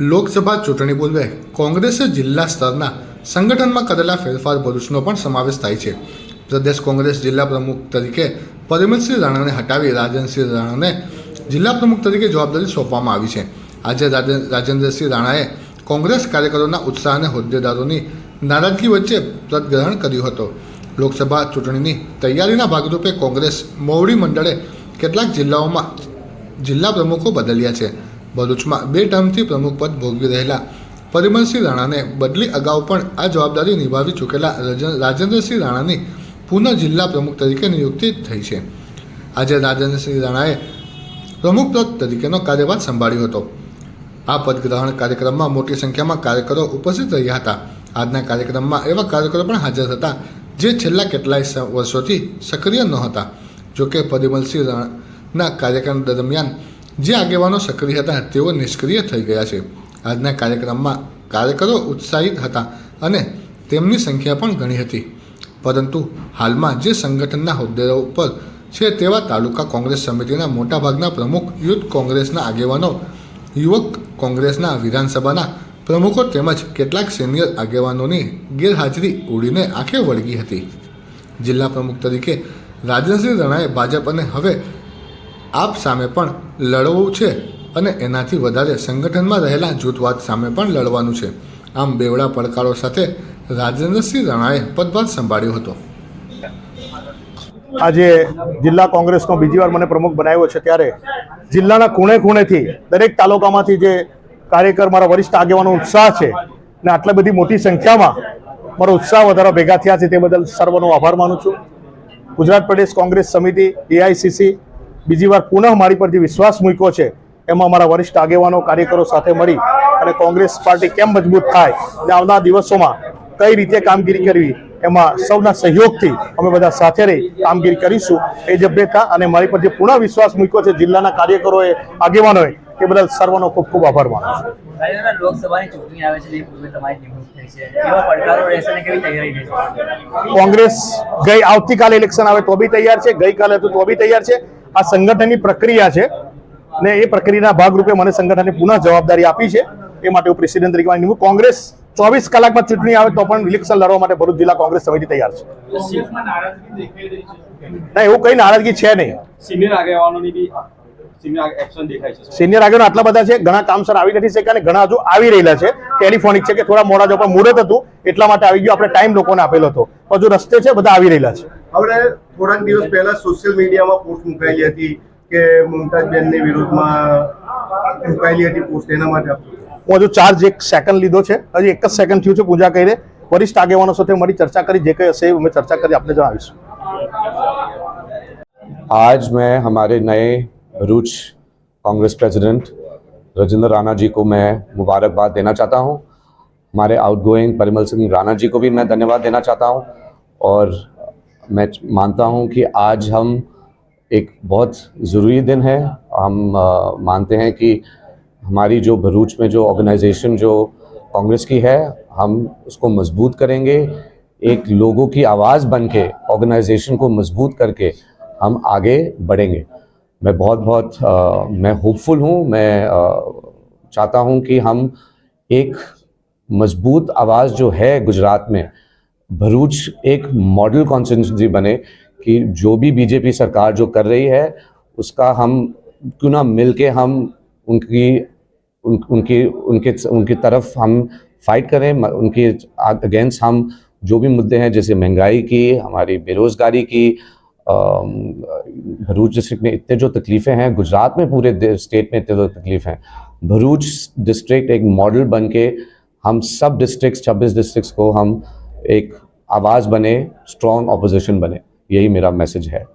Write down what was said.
લોકસભા ચૂંટણી પૂર્વે કોંગ્રેસે જિલ્લા સ્તરના સંગઠનમાં કરેલા ફેરફાર ભરૂચનો પણ સમાવેશ થાય છે. પ્રદેશ કોંગ્રેસ જિલ્લા પ્રમુખ તરીકે પરિમલસિંહ રાણાને હટાવી રાજેન્દ્રસિંહ રાણાને જિલ્લા પ્રમુખ તરીકે જવાબદારી સોંપવામાં આવી છે. આજે રાજે- રાજેન્દ્રસિંહ રાણાએ કોંગ્રેસ કાર્યકરોના ઉત્સાહ અને હોદ્દેદારોની નારાજગી વચ્ચે પદ ગ્રહણ કર્યું હતો. લોકસભા ચૂંટણીની તૈયારીના ભાગરૂપે કોંગ્રેસ મોવડી મંડળે કેટલાક જિલ્લાઓમાં જિલ્લા પ્રમુખો બદલ્યા છે. ભરૂચમાં બે ટર્મથી પ્રમુખ પદ ભોગવી રહેલા પરિમલસિંહ રાણાને બદલી અગાઉ પણ આ જવાબદારી નિભાવી ચૂકેલા રજ- રાજેન્દ્રસિંહ રાણાની પુનઃ જિલ્લા પ્રમુખ તરીકે નિયુક્તિ થઈ છે. આજે રાજેન્દ્રસિંહ રાણાએ પ્રમુખ પદ તરીકેનો કાર્યભાર સંભાળ્યો હતો. આ પદગ્રહણ કાર્યક્રમમાં મોટી સંખ્યામાં કાર્યકરો ઉપસ્થિત રહ્યા હતા. આજના કાર્યક્રમમાં એવા કાર્યકરો પણ હાજર હતા જે છેલ્લા કેટલાય વર્ષોથી સક્રિય નહોતા. જોકે પરિમલસિંહ રાણાના કાર્યક્રમ દરમિયાન જે આગેવાનો સક્રિય હતા, તેઓ નિષ્ક્રિય થઈ ગયા છે. આજના કાર્યક્રમમાં કાર્યકરો ઉત્સાહિત હતા અને તેમની સંખ્યા પણ ઘણી હતી. પરંતુ હાલમાં જે સંગઠનના હોદ્દેદારો ઉપર છે તેવા તાલુકા કોંગ્રેસ સમિતિના મોટાભાગના પ્રમુખ યુથ કોંગ્રેસના આગેવાનો, યુવક કોંગ્રેસના વિધાનસભાના પ્રમુખો તેમજ કેટલાક સિનિયર આગેવાનોની ગેરહાજરી ઉડીને આંખે વળગી હતી. જિલ્લા પ્રમુખ તરીકે રાજેન્દ્રસિંહ રણાએ ભાજપ અને હવે આપ સામે પણ લડવું છે અને એનાથી વધારે સંગઠનમાં રહેલા જૂથવાદ સામે પણ લડવાનું છે. આમ બેવડા પડકારો સાથે રાજેન્દ્રસિંહ રણાએ પદભાર સંભાળ્યો હતો. આજે જિલ્લા કોંગ્રેસનો બીજી વાર મને પ્રમુખ બનાવ્યો છે ત્યારે જિલ્લાના ખૂણે ખૂણેથી દરેક તાલુકામાંથી જે કાર્યકર, મારા વરિષ્ઠ આગેવાનો ઉત્સાહ છે ને આટલી બધી મોટી સંખ્યામાં મારો ઉત્સાહ વધારો ભેગા થયા છે તે બદલ સર્વનો આભાર માનું છું. ગુજરાત પ્રદેશ કોંગ્રેસ સમિતિ એઆઈસીસી બીજી વાર પુનઃ મારી પર જે વિશ્વાસ મૂક્યો છે. એમાં મારા વરિષ્ઠ આગેવાનો કાર્યકરો સાથે મળી અને કોંગ્રેસ પાર્ટી કેમ મજબૂત થાય અને આવનાર દિવસોમાં કઈ રીતે કામગીરી કરવી એમાં સૌના સહયોગથી અમે બધા સાથે રહી કામગીરી કરીશું. એ જ અભ્યતા અને મારી પર જે પુનઃ વિશ્વાસ મૂક્યો છે જિલ્લાના કાર્યકરોએ આગેવાનોએ એ બદલ સર્વનો ખૂબ ખૂબ આભાર માનું છું. લોકસભાની ચૂંટણી આવે છે તમારી થઈ છે. પડકારો રહેશે કેવી તૈયારી કોંગ્રેસ ગઈ આવતીકાલે ઇલેક્શન આવે તો બી તૈયાર છે ગઈકાલે તો બી તૈયાર છે. આ સંગઠનની પ્રક્રિયા છે ને એ પ્રક્રિયાના ભાગરૂપે મને સંગઠને પુનઃ જવાબદારી આપી છે. એ માટે હું પ્રેસિડેન્ટ તરીકે નિમણૂક કોંગ્રેસ ચોવીસ કલાકમાં ચૂંટણી આવે તો પણ ઇલેક્શન લડવા માટે ભરૂચ જિલ્લા કોંગ્રેસ સમિતિ તૈયાર છે. ના એવું કઈ નારાજગી છે નહીં. સિનિયર આગેવાનોની બી સિનિયર આટલા બધા છે ઘણા કામસર આવી નથી શક્યા અને ઘણા હજુ આવી રહેલા છે. ટેલિફોનિક છે કે થોડા મોડા જો પણ મુહૂર્ત હતું એટલા માટે આવી ગયું. આપણે ટાઈમ લોકોને આપેલો હતો. હજુ રસ્તે છે બધા આવી રહેલા છે. હવે થોડાક દિવસ પહેલા સોશિયલ મીડિયામાં પોસ્ટ મુકાયેલી હતી કે મુમતાજબેનની વિરુદ્ધમાં મુકાયેલી હતી પોસ્ટ એના માટે આપ શું કહેશો? હું હજુ ચાર્જ એક સેકન્ડ લીધો છે હજી એક જ સેકન્ડ થયું છે પૂજા કરીને વરિષ્ઠ આગેવાનો સાથે મળી ચર્ચા કરી જે કંઈ હશે એ અમે ચર્ચા કરી આપણે જણાવીશું आज मैं हमारे नए भरूच कांग्रेस प्रेसिडेंट राजेंद्र राणा जी को मैं मुबारकबाद देना चाहता हूं हमारे आउटगोइंग परिमल सिंह राणा जी को भी मैं धन्यवाद देना चाहता हूं और मैं मानता हूँ कि आज हम एक बहुत ज़रूरी दिन है। हम अ, मानते हैं कि हमारी जो भरूच में जो ऑर्गेनाइजेशन जो कांग्रेस की है हम उसको मज़बूत करेंगे। एक लोगों की आवाज़ बन के ऑर्गेनाइजेशन को मज़बूत करके हम आगे बढ़ेंगे। मैं बहुत बहुत अ, मैं होपफुल हूँ मैं अ, चाहता हूँ कि हम एक मज़बूत आवाज़ जो है गुजरात में भरूच एक मॉडल कॉन्स्टिट्यूंसी बने कि जो भी बीजेपी सरकार जो कर रही है उसका हम क्यों ना मिल के हम उनकी उन, उनकी उनके उनकी तरफ़ हम फाइट करें। उनके अगेंस्ट हम जो भी मुद्दे हैं जैसे महँगाई की हमारी बेरोज़गारी की भरूच डिस्ट्रिक्ट में इतने जो तकलीफ़ें हैं गुजरात में पूरे स्टेट में इतने जो तकलीफ़ हैं। भरूच डिस्ट्रिक्ट एक मॉडल बन के हम सब डिस्ट्रिक्ट्स छब्बीस डिस्ट्रिक्ट्स को हम एक आवाज़ बने स्ट्रॉन्ग ऑपोजिशन बने यही मेरा मैसेज है